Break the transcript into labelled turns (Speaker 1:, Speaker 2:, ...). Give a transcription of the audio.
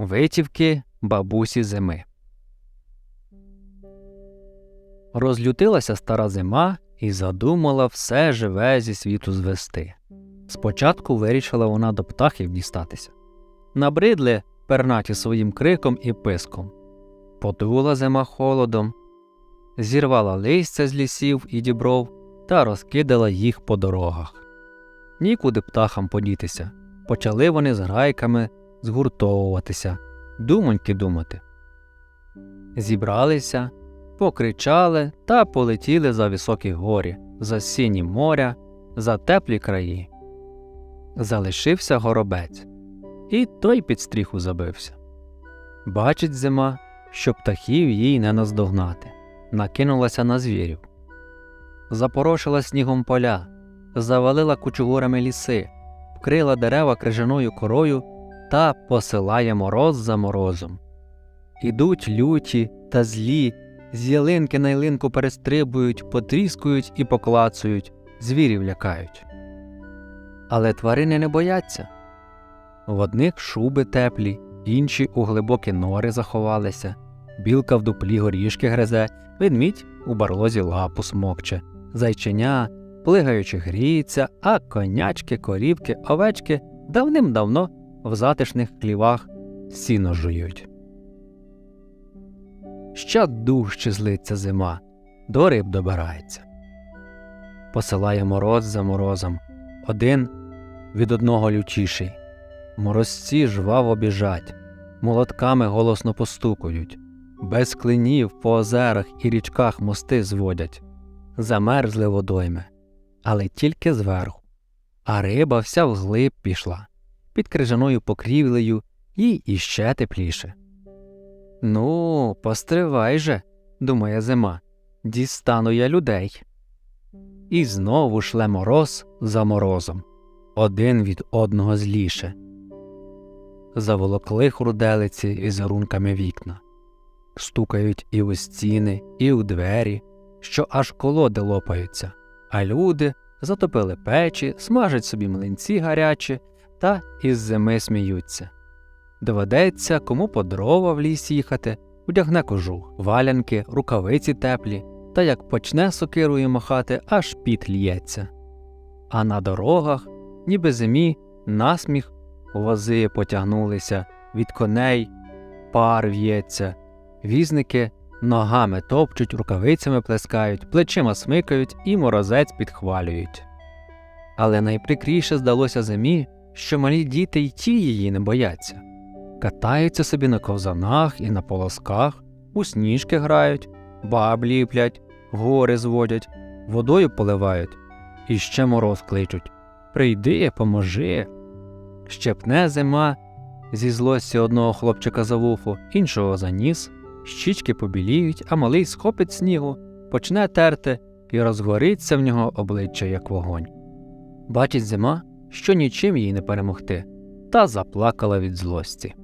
Speaker 1: Витівки бабусі зими. Розлютилася стара зима і задумала все живе зі світу звести. Спочатку вирішила вона до птахів дістатися. Набридли пернаті своїм криком і писком. Подула зима холодом, зірвала листя з лісів і дібров та розкидала їх по дорогах. Нікуди птахам подітися. Почали вони з грайками згуртовуватися, думоньки думати. Зібралися, покричали та полетіли за високі горі, за сіні моря, за теплі краї. Залишився горобець, і той під стріху забився. Бачить зима, що птахів їй не наздогнати, накинулася на звірів. Запорошила снігом поля, завалила кучугурами ліси, вкрила дерева крижаною корою та посилає мороз за морозом. Ідуть люті та злі, з ялинки на ялинку перестрибують, потріскують і поклацують, звірів лякають. Але тварини не бояться. В одних шуби теплі, інші у глибокі нори заховалися, білка в дуплі горішки гризе, ведмідь у барлозі лапу смокче, зайченя, плигаючи гріється, а конячки, корівки, овечки давним-давно в затишних хлівах сіно жують. Ще дужче злиться зима, до риб добирається. Посилає мороз за морозом, один від одного лютіший. Морозці жваво біжать, молотками голосно постукують, без клинів по озерах і річках мости зводять, замерзли водойми, але тільки зверху. А риба вся вглиб пішла, під крижаною покрівлею їй іще тепліше. Ну, постривай же, думає зима, дістану я людей. І знову шле мороз за морозом, один від одного зліше. Заволокли хруделиці візерунками вікна, стукають і у стіни, і у двері, що аж колоди лопаються, а люди затопили печі, смажать собі млинці гарячі та із зими сміються. Доведеться кому по дрова в ліс їхати, одягне кожух, валянки, рукавиці теплі, та як почне сокирою махати, аж піт лється. А на дорогах, ніби зимі, насміх, вози потягнулися, від коней пар в'ється, візники ногами топчуть, рукавицями плескають, плечима смикають і морозець підхвалюють. Але найприкріше здалося зимі, що малі діти й ті її не бояться катаються собі на ковзанах і на полосках, у сніжки грають, баб ліплять, гори зводять, водою поливають, і ще мороз кличуть Прийди, поможи. Щепне зима зі злості одного хлопчика за вухо, іншого за ніс, щічки побіліють, а малий схопить снігу, почне терти і розгориться в нього обличчя, як вогонь. Бачить зима, що нічим їй не перемогти, та заплакала від злості.